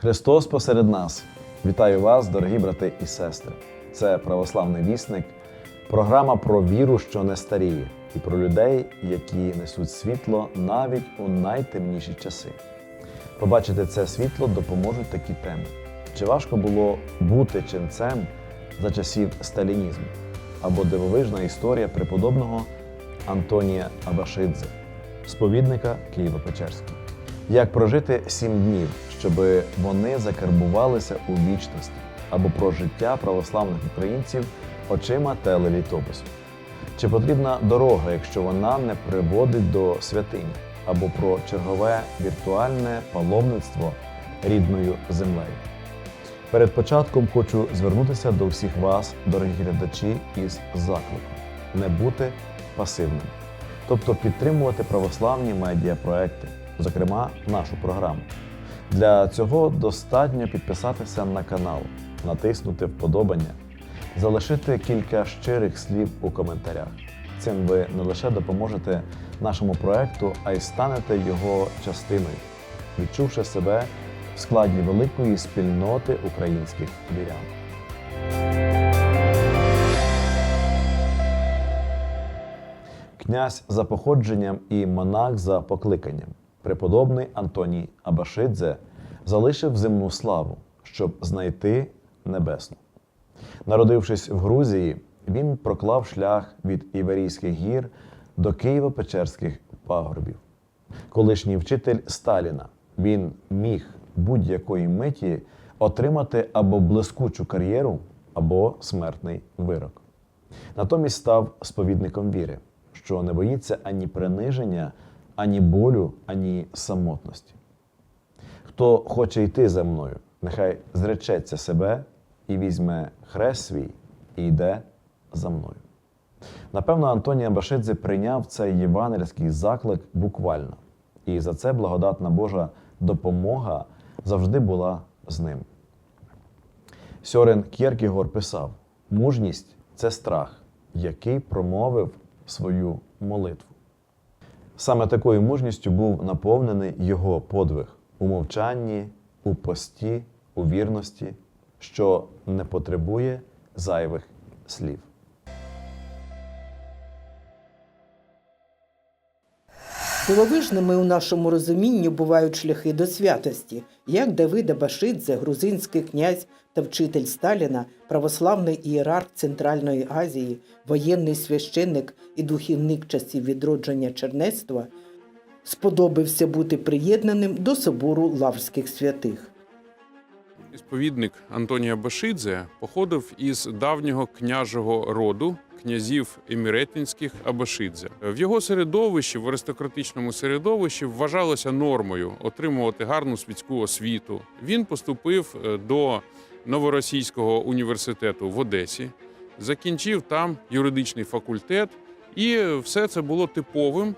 Христос посеред нас. Вітаю вас, дорогі брати і сестри. Це православний вісник, програма про віру, що не старіє, і про людей, які несуть світло навіть у найтемніші часи. Побачити це світло допоможуть такі теми. Чи важко було бути ченцем за часів сталінізму? Або дивовижна історія преподобного Антонія Абашидзе, сповідника Києво-Печерського. Як прожити сім днів, щоб вони закарбувалися у вічності, або про життя православних українців очима телелітопису? Чи потрібна дорога, якщо вона не приводить до святині, або про чергове віртуальне паломництво рідною землею? Перед початком хочу звернутися до всіх вас, дорогі глядачі, із закликом не бути пасивними, тобто підтримувати православні медіапроекти, зокрема нашу програму. Для цього достатньо підписатися на канал, натиснути вподобання, залишити кілька щирих слів у коментарях. Цим ви не лише допоможете нашому проекту, а й станете його частиною, відчувши себе в складі великої спільноти українських вірян. Князь за походженням і монах за покликанням, преподобний Антоній Абашидзе залишив земну славу, щоб знайти небесну. Народившись в Грузії, він проклав шлях від Іверійських гір до Києво-Печерських пагорбів. Колишній вчитель Сталіна, він міг будь-якої миті отримати або блискучу кар'єру, або смертний вирок. Натомість став сповідником віри, що не боїться ані приниження, ані болю, ані самотності. Хто хоче йти за мною, нехай зречеться себе і візьме хрест свій і йде за мною. Напевно, Антонія Башидзе прийняв цей євангельський заклик буквально, і за це благодатна Божа допомога завжди була з ним. Сьорен Кєркігор писав: мужність це страх, який промовив свою молитву. Саме такою мужністю був наповнений його подвиг у мовчанні, у пості, у вірності, що не потребує зайвих слів. Дивовижними у нашому розумінні бувають шляхи до святості, як Давида Башидзе, грузинський князь та вчитель Сталіна, православний ієрарх Центральної Азії, воєнний священник і духівник часів відродження чернецтва, сподобався бути приєднаним до собору лаврських святих. Сповідник Антонія Башидзе походив із давнього княжого роду князів еміретинських Абашидзе. В його середовищі, в аристократичному середовищі, вважалося нормою отримувати гарну світську освіту. Він поступив е, до Новоросійського університету в Одесі, закінчив там юридичний факультет, і все це було типовим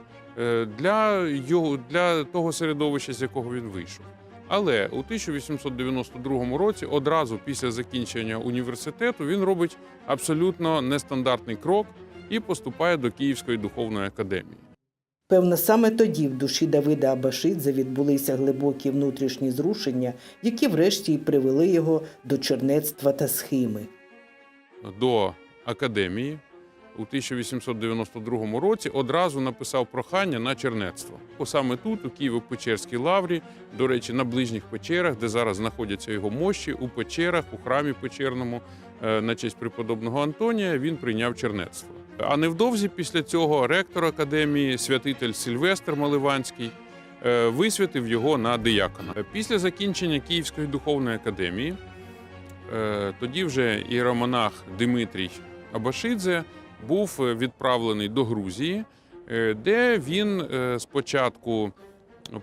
для його для того середовища, з якого він вийшов. Але у 1892 році, одразу після закінчення університету, він робить абсолютно нестандартний крок і поступає до Київської духовної академії. Певно, саме тоді в душі Давида Абашидзе відбулися глибокі внутрішні зрушення, які врешті й привели його до чернецтва та схими. До академії у 1892 році одразу написав прохання на чернецтво. Саме тут, у Києво-Печерській лаврі, до речі, на ближніх печерах, де зараз знаходяться його мощі, у печерах, у храмі печерному е, на честь преподобного Антонія, він прийняв чернецтво. А невдовзі після цього ректор академії, святитель Сильвестр Маливанський, е, висвятив його на диякона. Після закінчення Київської духовної академії, е, тоді вже іеромонах Димитрій Абашидзе був е, відправлений до Грузії, е, де він е, спочатку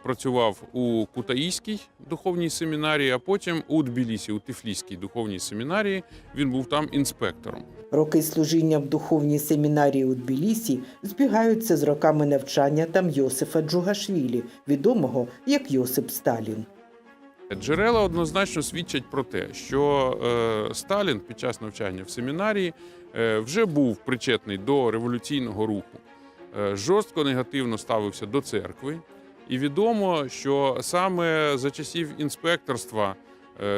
працював у Кутаїській духовній семінарії, а потім у Тбілісі, у Тифліській духовній семінарії. Він був там інспектором. Роки служіння в духовній семінарії у Тбілісі збігаються з роками навчання там Йосифа Джугашвілі, відомого як Йосип Сталін. Джерела однозначно свідчать про те, що е, Сталін під час навчання в семінарії е, вже був причетний до революційного руху, е, жорстко негативно ставився до церкви І відомо, що саме за часів інспекторства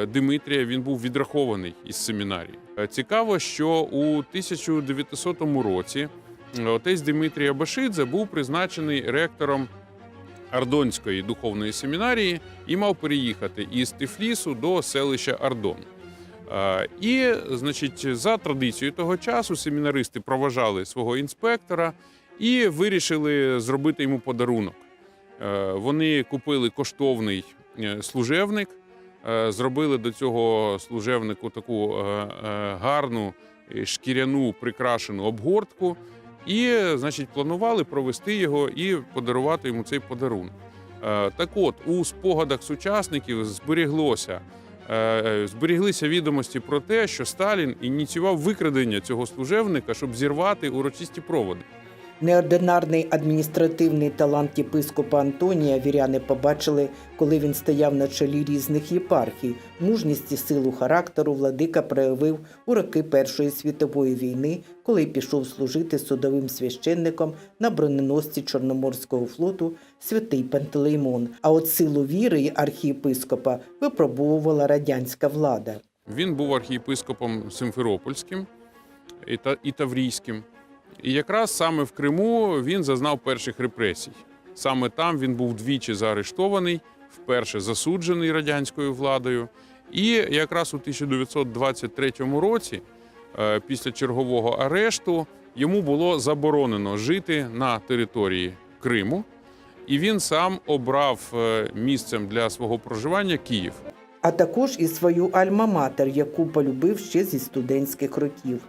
Димитрія він був відрахований із семінарії. Цікаво, що у 1900 році отець Димитрій Абашидзе був призначений ректором Ардонської духовної семінарії і мав переїхати із Тифлісу до селища Ардон. І, значить, за традицією того часу семінаристи проважали свого інспектора і вирішили зробити йому подарунок. Вони купили коштовний е, служевник, е, зробили до цього служевнику таку е, гарну шкіряну прикрашену обгортку, і, значить, планували провести його і подарувати йому цей подарунок. Е, Так от, у спогадах сучасників зберіглося. е, Зберіглися відомості про те, що Сталін ініціював викрадення цього служевника, щоб зірвати урочисті проводи. Неординарний адміністративний талант єпископа Антонія віряни побачили, коли він стояв на чолі різних єпархій. Мужність і силу характеру владика проявив у роки Першої світової війни, коли пішов служити судовим священником на броненосці Чорноморського флоту святий Пантелеймон. А от силу віри архієпископа випробовувала радянська влада. Він був архієпископом Симферопольським і Та- і Таврійським. І якраз саме в Криму він зазнав перших репресій. Саме там він був двічі заарештований, вперше засуджений радянською владою. І якраз у 1923 році, е, після чергового арешту, йому було заборонено жити на території Криму, і він сам обрав е, місцем для свого проживання Київ. а також і свою альма-матер, яку полюбив ще зі студентських років,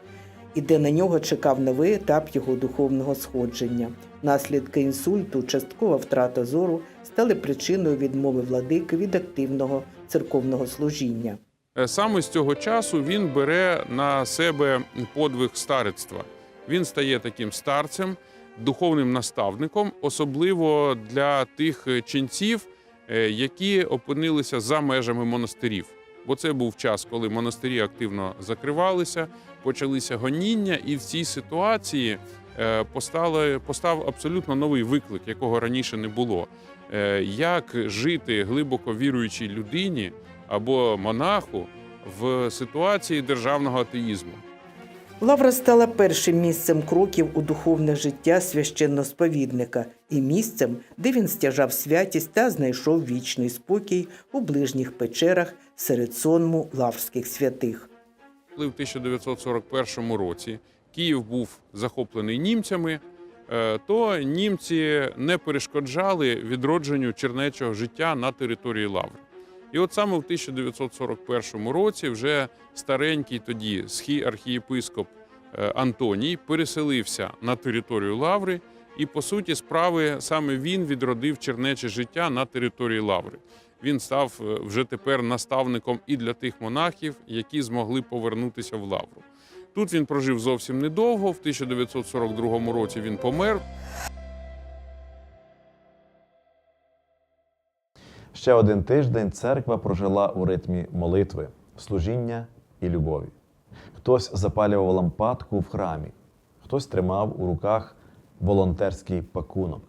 і де на нього чекав новий етап його духовного сходження. Наслідки інсульту, часткова втрата зору стали причиною відмови владики від активного церковного служіння. Е, Саме з цього часу він бере на себе подвиг старецтва. Він стає таким старцем, духовним наставником, особливо для тих е, ченців, е, які опинилися за межами монастирів. Бо це був час, коли монастирі активно закривалися, почалися гоніння, і в цій ситуації е, постали, постав абсолютно новий виклик, якого раніше не було. Е, Як жити глибоко віруючій людині або монаху в ситуації державного атеїзму? Лавра стала першим місцем кроків у духовне життя священносповідника і місцем, де він стяжав святість та знайшов вічний спокій у ближніх печерах серед сонму лаврських святих. Коли в 1941 році Київ був захоплений німцями, е, то німці не перешкоджали відродженню чернечого життя на території Лаври. І от саме в 1941 році вже старенький тоді архієпископ е, Антоній переселився на територію Лаври, і по суті справи саме він відродив чернече життя на території Лаври. Він став е, вже тепер наставником і для тих монахів, які змогли повернутися в Лавру. Тут він прожив зовсім недовго. В 1942 році він помер. Ще один тиждень церква прожила у ритмі молитви, служіння і любові. Хтось запалював лампадку в храмі, хтось тримав у руках волонтерський пакунок,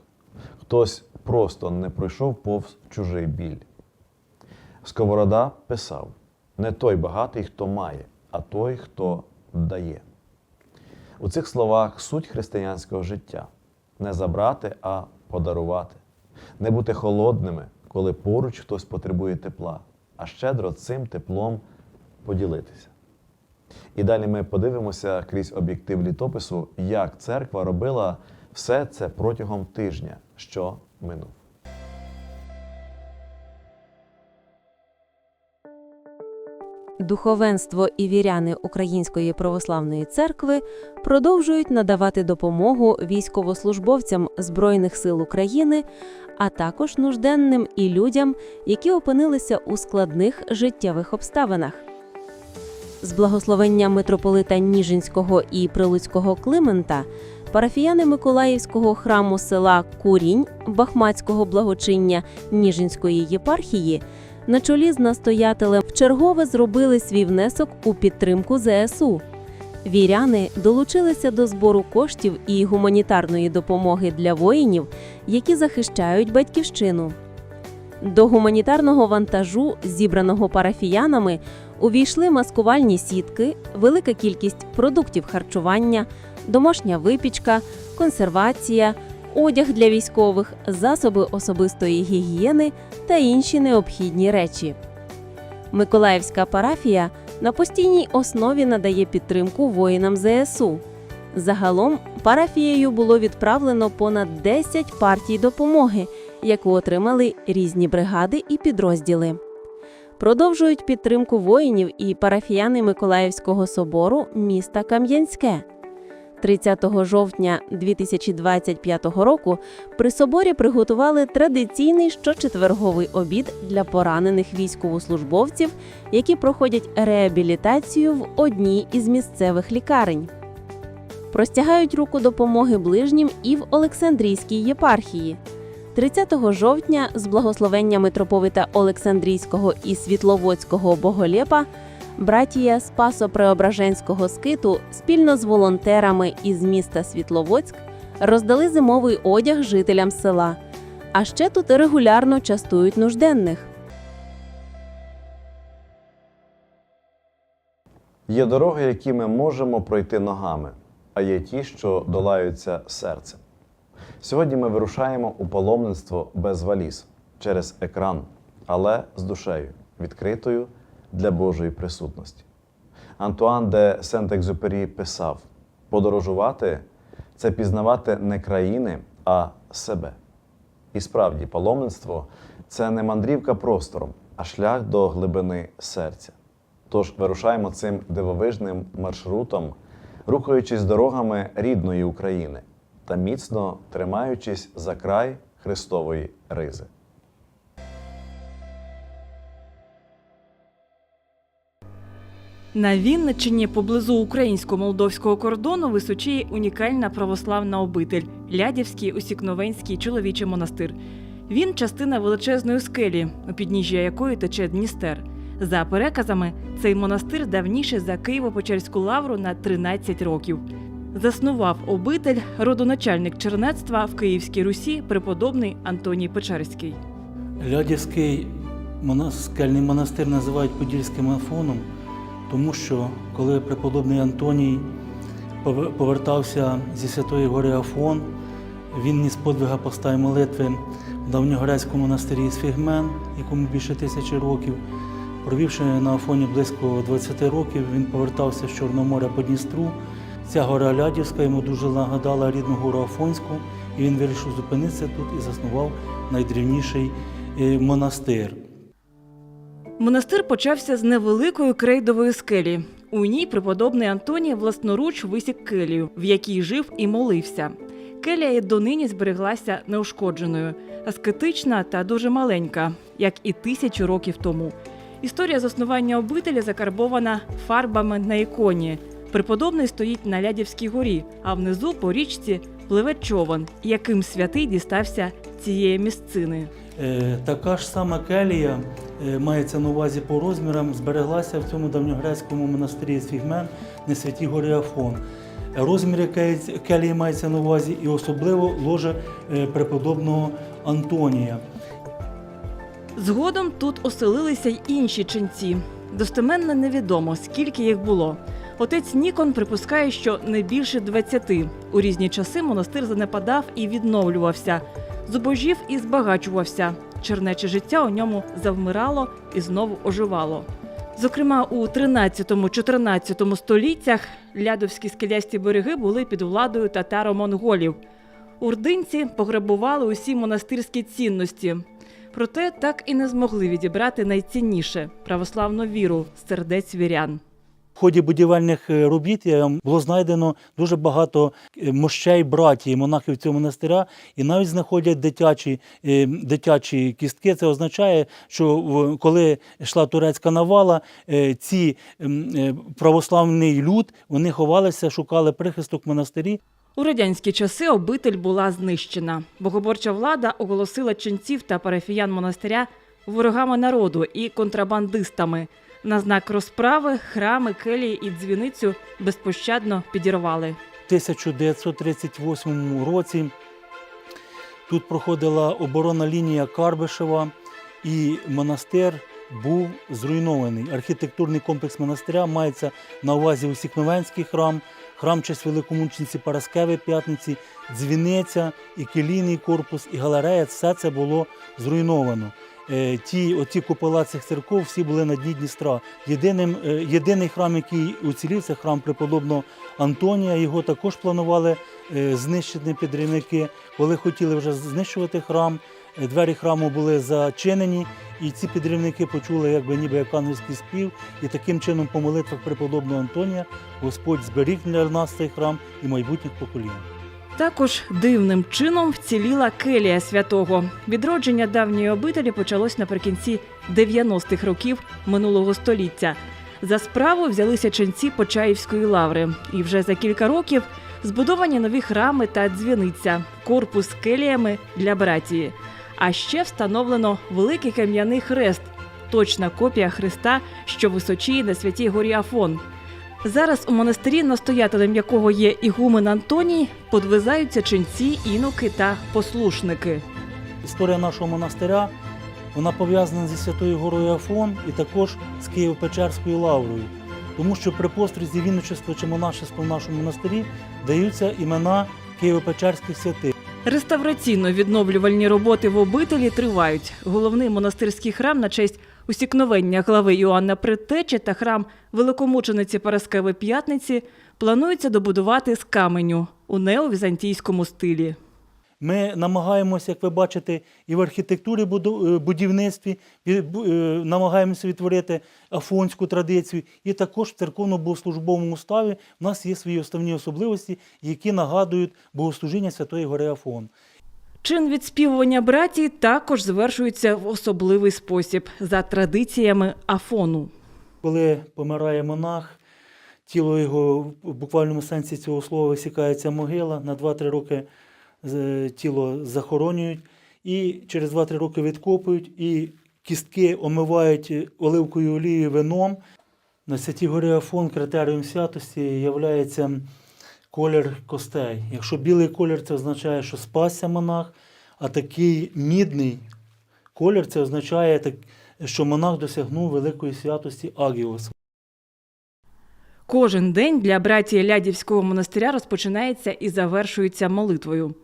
хтось просто не пройшов повз чужий біль. Сковорода писав: не той багатий, хто має, а той, хто дає. У цих словах суть християнського життя не забрати, а подарувати, не бути холодними, коли поруч хтось потребує тепла, а щедро цим теплом поділитися. І далі ми подивимося крізь об'єктив літопису, як церква робила все це протягом тижня, що минув. Духовенство і віряни Української православної церкви продовжують надавати допомогу військовослужбовцям Збройних сил України, а також нужденним і людям, які опинилися у складних життєвих обставинах. З благословення митрополита Ніжинського і Прилуцького Климента парафіяни Миколаївського храму села Курінь Бахмацького благочиння Ніжинської єпархії на чолі з настоятелем вчергове зробили свій внесок у підтримку ЗСУ. Віряни долучилися до збору коштів і гуманітарної допомоги для воїнів, які захищають батьківщину. До гуманітарного вантажу, зібраного парафіянами, увійшли маскувальні сітки, велика кількість продуктів харчування, домашня випічка, консервація, одяг для військових, засоби особистої гігієни та інші необхідні речі. Миколаївська парафія на постійній основі надає підтримку воїнам ЗСУ. Загалом парафією було відправлено понад 10 партій допомоги, яку отримали різні бригади і підрозділи. Продовжують підтримку воїнів і парафіяни Миколаївського собору міста Кам'янське. 30 жовтня 2025 року при соборі приготували традиційний щочетверговий обід для поранених військовослужбовців, які проходять реабілітацію в одній із місцевих лікарень. Простягають руку допомоги ближнім і в Олександрійській єпархії. 30 жовтня з благословення митроповита Олександрійського і Світловодського Боголєпа братія Спасо-Преображенського скиту спільно з волонтерами із міста Світловодськ роздали зимовий одяг жителям села. А ще тут регулярно частують нужденних. Є дороги, які ми можемо пройти ногами, а є ті, що долаються серцем. Сьогодні ми вирушаємо у паломництво без валіз через екран, але з душею, відкритою для Божої присутності. Антуан де Сент-Екзюпері писав: подорожувати це пізнавати не країни, а себе. І справді, паломництво це не мандрівка простором, а шлях до глибини серця. Тож вирушаємо цим дивовижним маршрутом, рухаючись дорогами рідної України та міцно тримаючись за край Христової ризи. На Вінниччині поблизу українсько-молдовського кордону височіє унікальна православна обитель Лядівський усікновенський чоловічий монастир. Він частина величезної скелі, у підніжжя якої тече Дністер. За переказами, цей монастир давніший за Києво-Печерську лавру на 13 років. Заснував обитель родоначальник чернецтва в Київській Русі преподобний Антоній Печерський. Лядівський скельний монастир називають Подільським Афоном, тому що коли преподобний Антоній повертався зі Святої гори Афон, він ніс подвига поста й молитви в давньогрецькому монастирі Сфігмен, якому більше тисячі років. Провівши на Афоні близько 20 років, він повертався з Чорного моря по Дністру. Ця гора Лядівська йому дуже нагадала рідну гору Афонську, і він вирішив зупинитися тут і заснував найдрівніший е, монастир. Монастир почався з невеликої крейдової скелі. У ній преподобний Антоній власноруч висік келію, в якій жив і молився. Келія й донині збереглася неушкодженою, аскетична та дуже маленька, як і тисячу років тому. Історія заснування обителі закарбована фарбами на іконі. Преподобний стоїть на Лядівській горі, а внизу по річці пливе човен, яким святий дістався цієї місцини. Е, Така ж сама келія мається на увазі по розмірам, збереглася в цьому давньогрецькому монастирі Сфігмен на святій горі Афон. Розміри келії мається на увазі і особливо ложе е, преподобного Антонія. Згодом тут оселилися й інші ченці. Достеменно невідомо, скільки їх було. Отець Нікон припускає, що не більше 20. У різні часи монастир занепадав і відновлювався. Зубожів і збагачувався. Чернече життя у ньому завмирало і знову оживало. Зокрема, у 13-14 століттях лядовські скелясті береги були під владою татаро-монголів. Урдинці пограбували усі монастирські цінності. Проте так і не змогли відібрати найцінніше православну віру з сердець вірян. В ході будівельних е, робіт е, було знайдено дуже багато е, мощей братії, монахів цього монастиря, і навіть знаходять дитячі, дитячі кістки. Це означає, що коли йшла турецька навала, ці православний люд вони ховалися, шукали прихисток в монастирі. У радянські часи обитель була знищена. Богоборча влада оголосила ченців та парафіян монастиря ворогами народу і контрабандистами. На знак розправи храми, келії і дзвіницю безпощадно підірвали. В 1938 році тут проходила оборонна лінія Карбишева, і монастир був зруйнований. Архітектурний комплекс монастиря мається на увазі Усікновенський храм, храм честь великомучениці Параскеви П'ятниці, дзвіниця, і келійний корпус, і галерея. Все це було зруйновано. Е, Ті, оті купола цих церков всі були на дні Дністра. Єдиним, е, єдиний храм, який уцілів, це храм преподобного Антонія. Його також планували е, знищити підривники. Коли хотіли вже знищувати храм, двері храму були зачинені, і ці підривники почули, якби ніби як ангельський спів, і таким чином по молитвах преподобного Антонія Господь зберіг для нас цей храм і майбутніх поколінь. Також дивним чином вціліла келія святого. Відродження давньої обителі почалось наприкінці 90-х років минулого століття. За справу взялися ченці Почаївської лаври, і вже за кілька років збудовані нові храми та дзвіниця, корпус з келіями для братії. А ще встановлено великий кам'яний хрест, точна копія хреста, що височіє на святій горі Афон. Зараз у монастирі, настоятелем якого є ігумен Антоній, подвизаються ченці, інуки та послушники. Історія нашого монастиря вона пов'язана зі Святою Горою Афон і також з Києво-Печерською лаврою. Тому що при пострізі вінничества чи монашества в нашому монастирі даються імена Києво-Печерських святих. Реставраційно-відновлювальні роботи в обителі тривають. Головний монастирський храм на честь усікновення глави Іоанна Предтечі та храм великомучениці Параскеви П'ятниці планується добудувати з каменю у неовізантійському стилі. Ми намагаємося, як ви бачите, і в архітектурі е, будівництві е, намагаємося відтворити афонську традицію. І також в церковно-богослужбовому уставі в нас є свої основні особливості, які нагадують богослужіння Святої Гори Афон. Чин відспівування братії також завершується в особливий спосіб за традиціями Афону. Коли помирає монах, тіло його в буквальному сенсі цього слова висікається могила, на 2-3 роки тіло захоронюють, і через 2-3 роки відкопують, і кістки омивають оливкою олією вином. На Святій горі Афон критерієм святості є колір костей. Якщо білий колір, це означає, що спасся монах, а такий мідний колір це означає, що монах досягнув великої святості Агіос. Кожен день для братії Лядівського монастиря розпочинається і завершується молитвою.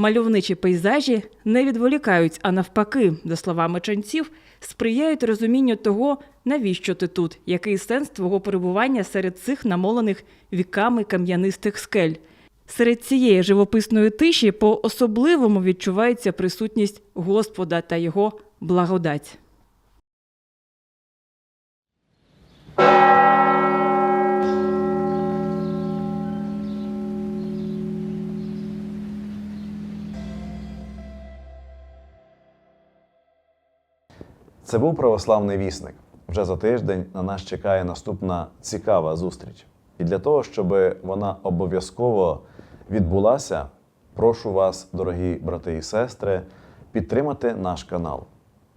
Мальовничі пейзажі не відволікають, а навпаки, за словами ченців, сприяють розумінню того, навіщо ти тут, який сенс твого перебування серед цих намолених віками кам'янистих скель. Серед цієї живописної тиші по-особливому відчувається присутність Господа та його благодать. Це був православний вісник. Вже за тиждень на нас чекає наступна цікава зустріч. І для того, щоб вона обов'язково відбулася, прошу вас, дорогі брати і сестри, підтримати наш канал.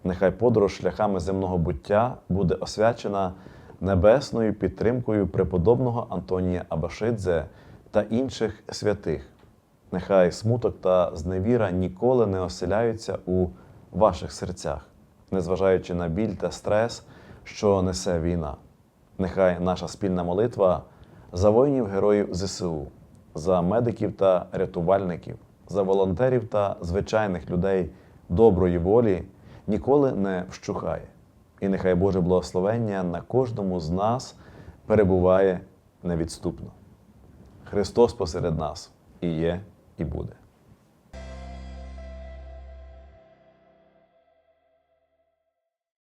Нехай подорож шляхами земного буття буде освячена небесною підтримкою преподобного Антонія Абашидзе та інших святих. Нехай смуток та зневіра ніколи не оселяються у ваших серцях, незважаючи на біль та стрес, що несе війна. Нехай наша спільна молитва за воїнів героїв ЗСУ, за медиків та рятувальників, за волонтерів та звичайних людей доброї волі ніколи не вщухає. І нехай Боже благословення на кожному з нас перебуває невідступно. Христос посеред нас і є, і буде.